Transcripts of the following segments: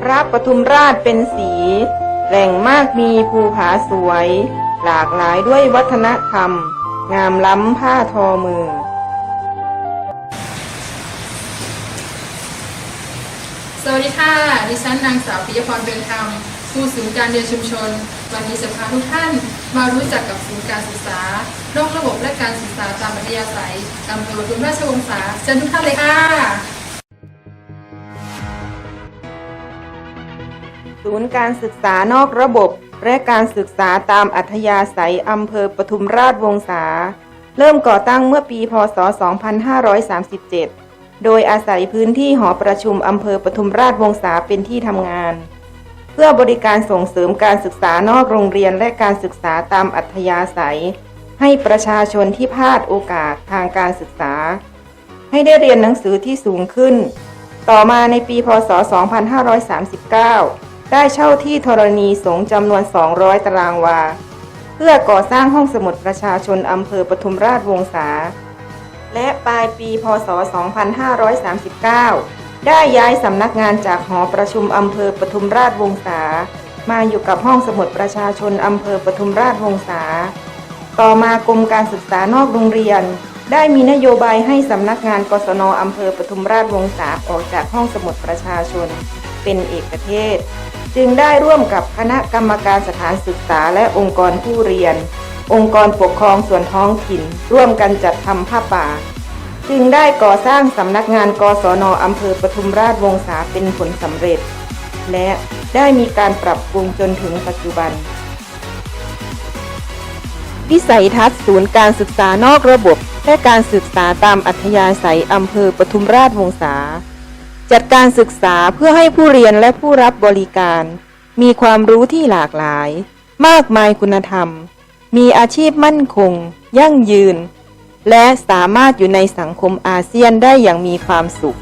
พระปทุมราชเป็นสี แหล่งมากมีภูผาสวย หลากหลายด้วยวัฒนธรรม งามล้ำผ้าทอมือ สวัสดีค่ะ ดิฉันนางสาวปิยพรเบญธรรมครูศูนย์การเรียนชุมชน วันนี้จะพาทุกท่านมารู้จักกับศูนย์การศึกษา นอกระบบและการศึกษาตามอัธยาศัยอำเภอปทุมราชวงศาเชิญทุกท่านเลยค่ะศูนย์การศึกษานอกระบบ และการศึกษาตามอัธยาศัยอำเภอปทุมราชวงศาเริ่มก่อตั้งเมื่อปี พศ 2537 โดยอาศัยพื้นที่หอประชุมอำเภอปทุมราชวงศาเป็นที่ทำงาน เพื่อบริการส่งเสริมการศึกษานอกโรงเรียนและการศึกษาตามอัธยาศัย ให้ประชาชนที่พลาดโอกาสทางการศึกษา ให้ได้เรียนหนังสือที่สูงขึ้น ต่อมาในปีพศ 2539 ได้เช่าที่ธรณีสงจำนวน 200 ตารางวา เพื่อก่อสร้างห้องสมุดประชาชนอำเภอปทุมราชวงศาและปลายปีพศ 2539 ได้ย้ายสำนักงานจากหอประชุมอำเภอปทุมราชวงศามาอยู่กับห้องสมุดประชาชนอำเภอปทุมราชวงศา ต่อมากรมการศึกษานอกโรงเรียน ได้มีนโยบายให้สำนักงานกศนอำเภอปทุมราชวงศาออกจากห้องสมุดประชาชน เป็นเอกเทศ จึงได้ร่วมกับคณะกรรมการสถานศึกษาและองค์กรผู้เรียน องค์กรปกครองส่วนท้องถิ่น ร่วมกันจัดทำผ้าป่า จึงได้ก่อสร้างสำนักงานกศนอำเภอปทุมราชวงศาเป็นผลสำเร็จ และได้มีการปรับปรุงจนถึงปัจจุบัน วิสัยทัศน์ศูนย์การศึกษานอกระบบ และการศึกษาตามอัธยาศัยอำเภอปทุมราชวงศาจัดการศึกษาเพื่อให้ผู้เรียนและผู้รับบริการ มีความรู้ที่หลากหลาย มากมายคุณธรรม มีอาชีพมั่นคง ยั่งยืน และสามารถอยู่ในสังคมอาเซียนได้อย่างมีความสุข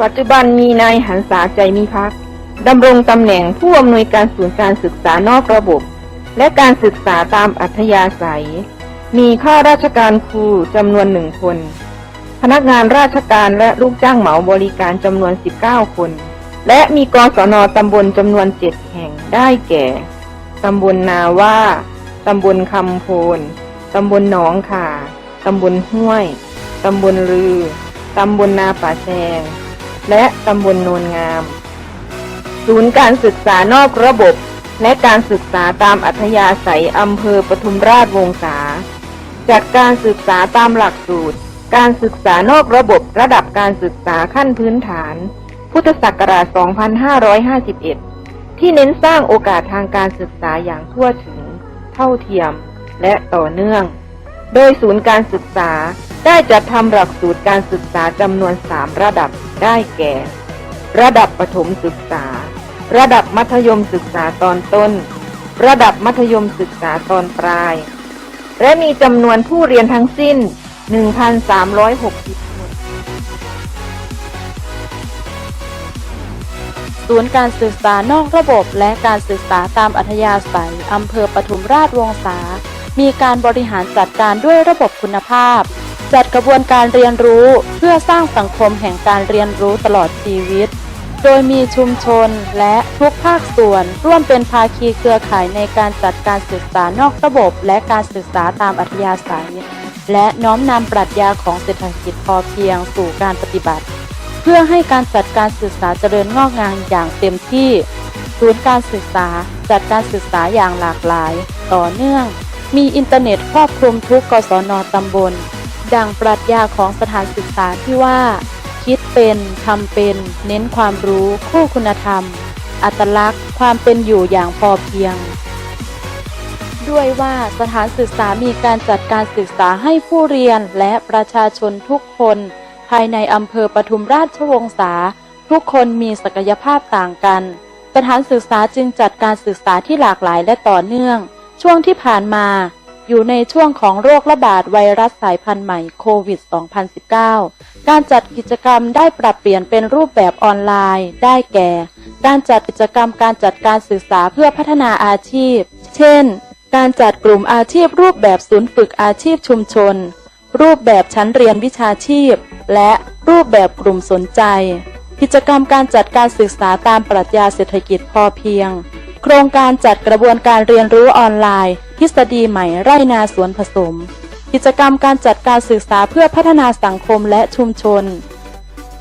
ปัจจุบันมีนายหันษาใจมีพักดำรงตำแหน่งผู้อำนวยการศูนย์การศึกษานอกระบบ และการศึกษาตามอัธยาศัย มีข้าราชการครูจำนวนหนึ่งคน พนักงานราชการและลูกจ้างเหมาบริการจำนวน 19 คน และมีกศนตำบลจำนวน7แห่งได้แก่ตำบลนาว่าตำบลคำโพนตำบลหนองขาตำบลห้วย ตำบลลือ ตำบลนาป่าแซง และตำบลโนนงาม ศูนย์การศึกษานอกระบบ และการศึกษาตามอัธยาศัยอำเภอปทุมราชวงศาจัดการศึกษาตามหลักสูตร การศึกษานอกระบบระดับการศึกษาขั้นพื้นฐาน พุทธศักราช 2551 ที่เน้นสร้างโอกาสทางการศึกษาอย่างทั่วถึง เท่าเทียม และต่อเนื่อง โดยศูนย์การศึกษาได้จัดทำหลักสูตรการศึกษาจำนวน 3 ระดับได้แก่ ระดับประถมศึกษา ระดับมัธยมศึกษาตอนต้น ระดับมัธยมศึกษาตอนปลาย และมีจำนวนผู้เรียนทั้งสิ้น 1,360คนศูนย์การศึกษานอกระบบและการศึกษาตามอัธยาศัยอำเภอปทุมราชวงศา มีการบริหารจัดการด้วยระบบคุณภาพ จัดกระบวนการเรียนรู้เพื่อสร้างสังคมแห่งการเรียนรู้ตลอดชีวิต โดยมีชุมชนและทุกภาคส่วน ร่วมเป็นภาคีเครือข่ายในการจัดการศึกษานอกระบบ และการศึกษาตามอัธยาศัย และน้อมนำปรัชญาของเศรษฐกิจพอเพียงสู่การปฏิบัติ เพื่อให้การจัดการศึกษาเจริญงอกงามอย่างเต็มที่ ศูนย์การศึกษาจัดการศึกษาอย่างหลากหลาย ต่อเนื่อง มีอินเทอร์เน็ตครอบคลุมทุกกศนตำบล ดังปรัชญาของสถานศึกษาที่ว่า คิดเป็นทำเป็น เน้นความรู้คู่คุณธรรม อัตลักษณ์ ความเป็นอยู่อย่างพอเพียง ด้วยว่าสถานศึกษามีการจัดการศึกษาให้ผู้เรียนและประชาชนทุกคน ภายในอำเภอปทุมราชวงศาทุกคนมีศักยภาพต่างกัน สถานศึกษาจึงจัดการศึกษาที่หลากหลายและต่อเนื่อง ช่วงที่ผ่านมา อยู่ในช่วงของโรคระบาดไวรัสสายพันธุ์ใหม่โควิด 2019 การจัดกิจกรรมได้ปรับเปลี่ยนเป็นรูปแบบออนไลน์ ได้แก่ การจัดกิจกรรมการจัดการศึกษาเพื่อพัฒนาอาชีพ เช่น การจัดกลุ่มอาชีพรูปแบบศูนย์ฝึกอาชีพชุมชน รูปแบบชั้นเรียนวิชาชีพ และรูปแบบกลุ่มสนใจ กิจกรรมการจัดการศึกษาตามปรัชญาเศรษฐกิจพอเพียง โครงการจัดกระบวนการเรียนรู้ออนไลน์ ทฤษฎีใหม่ไร่นาสวนผสม กิจกรรมการจัดการศึกษาเพื่อพัฒนาสังคมและชุมชน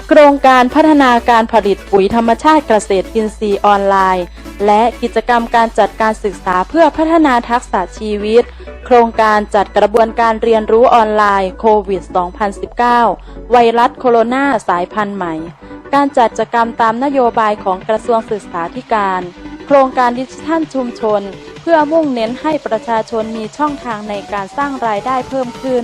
โครงการพัฒนาการผลิตปุ๋ยธรรมชาติเกษตรอินทรีย์ออนไลน์ และกิจกรรมการจัดการศึกษาเพื่อพัฒนาทักษะชีวิต โครงการจัดกระบวนการเรียนรู้ออนไลน์โควิด 2019 ไวรัสโคโรนาสายพันธุ์ใหม่ การจัดกิจกรรมตามนโยบายของกระทรวงศึกษาธิการ โครงการดิจิทัลชุมชน เพื่อมุ่งเน้นให้ประชาชนมีช่องทางในการสร้างรายได้เพิ่มขึ้น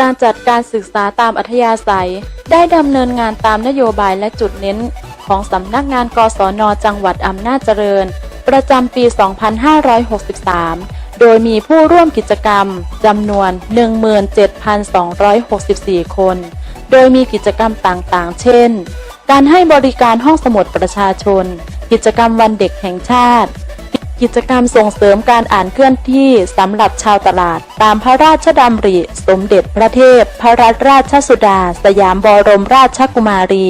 การจัดการศึกษาตามอัธยาศัย ได้ดำเนินงานตามนโยบายและจุดเน้น ของสำนักงานกศนจังหวัดอำนาจเจริญ ประจำปี 2563โดยมีผู้ร่วมกิจกรรมจำนวน 17,264 คน โดยมีกิจกรรมต่างๆ เช่น การให้บริการห้องสมุดประชาชน กิจกรรมวันเด็กแห่งชาติ กิจกรรมส่งเสริมการอ่านเคลื่อนที่สำหรับชาวตลาด ตามพระราชดำริ สมเด็จพระเทพ พระรัตนราชสุดา สยามบรมราชกุมารี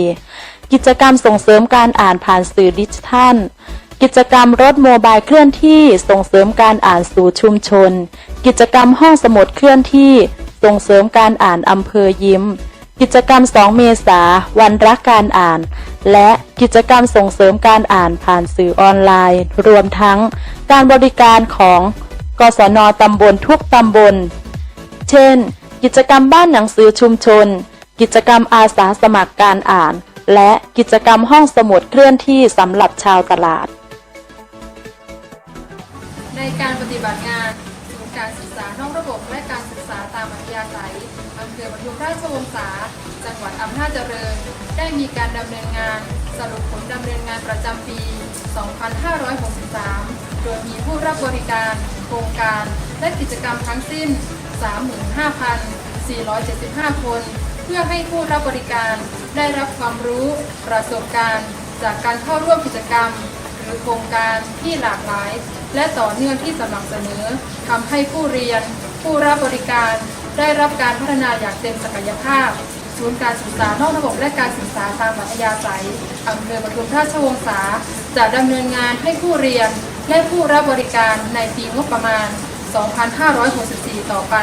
กิจกรรมส่งเสริมการอ่านผ่านสื่อดิจิทัลกิจกรรมรถโมบายเคลื่อนที่ส่งเสริมการอ่านสู่ชุมชน กิจกรรมห้องสมุดเคลื่อนที่ ส่งเสริมการอ่านอำเภอยิ้ม กิจกรรม 2 เมษาวันรักการอ่าน และกิจกรรมส่งเสริมการอ่านผ่านสื่อออนไลน์ รวมทั้งการบริการของกศนตำบลทุกตำบล เช่น กิจกรรมบ้านหนังสือชุมชน กิจกรรมอาสาสมัครการอ่าน และกิจกรรมห้องสมุดเคลื่อนที่สำหรับชาวตลาด ในการปฏิบัติงาน อำเภอปทุมราชวงศาจังหวัดอำนาจเจริญ ได้มีการดำเนินงานสรุปผลดำเนินงานประจำปี 2563 โดยมีผู้รับบริการโครงการและกิจกรรมทั้งสิ้น 35,475 คน เพื่อให้ผู้รับบริการได้รับความรู้ประสบการณ์ จากการเข้าร่วมกิจกรรม หรือโครงการที่หลากหลาย และต่อเนื่องที่สม่ำเสมอทำให้ผู้เรียน ผู้รับบริการ ได้รับการพัฒนาอย่างเต็มศักยภาพ ศูนย์การศึกษานอกระบบและการศึกษาตามอัธยาศัยอำเภอปทุมราชวงศาจะดำเนินงานให้ผู้เรียนและผู้รับบริการในปีงบประมาณ 2564 ต่อไป